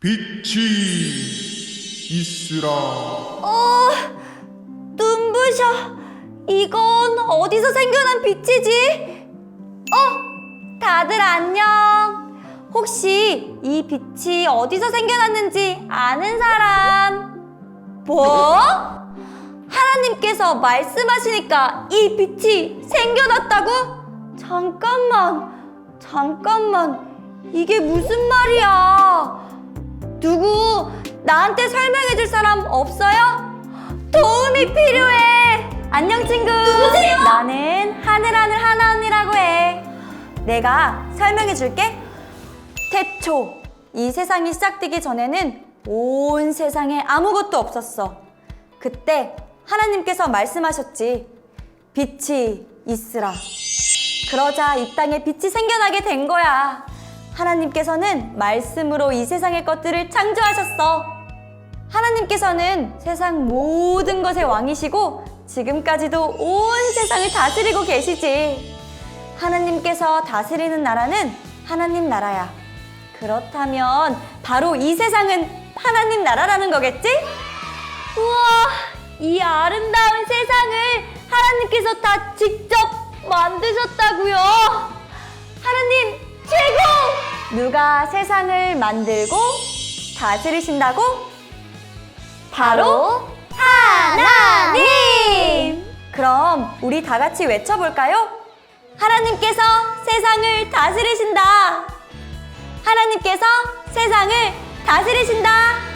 빛이 있으라. 어, 눈부셔. 이건 어디서 생겨난 빛이지? 어, 다들 안녕. 혹시 이 빛이 어디서 생겨났는지 아는 사람? 뭐? 하나님께서 말씀하시니까 이 빛이 생겨났다고? 잠깐만, 잠깐만. 이게 무슨 말이야? 누구 나한테 설명해 줄 사람 없어요? 도움이 필요해. 안녕 친구. 누구세요? 나는 하늘하늘 하나 언니라고 해. 내가 설명해 줄게. 태초 이 세상이 시작되기 전에는 온 세상에 아무것도 없었어. 그때 하나님께서 말씀하셨지. 빛이 있으라. 그러자 이 땅에 빛이 생겨나게 된 거야. 하나님께서는 말씀으로 이 세상의 것들을 창조하셨어. 하나님께서는 세상 모든 것의 왕이시고 지금까지도 온 세상을 다스리고 계시지. 하나님께서 다스리는 나라는 하나님 나라야. 그렇다면 바로 이 세상은 하나님 나라라는 거겠지? 우와, 이 아름다운 세상을 하나님께서 다 직접 만드셨다고요. 누가 세상을 만들고 다스리신다고? 바로 하나님! 그럼 우리 다 같이 외쳐볼까요? 하나님께서 세상을 다스리신다. 하나님께서 세상을 다스리신다.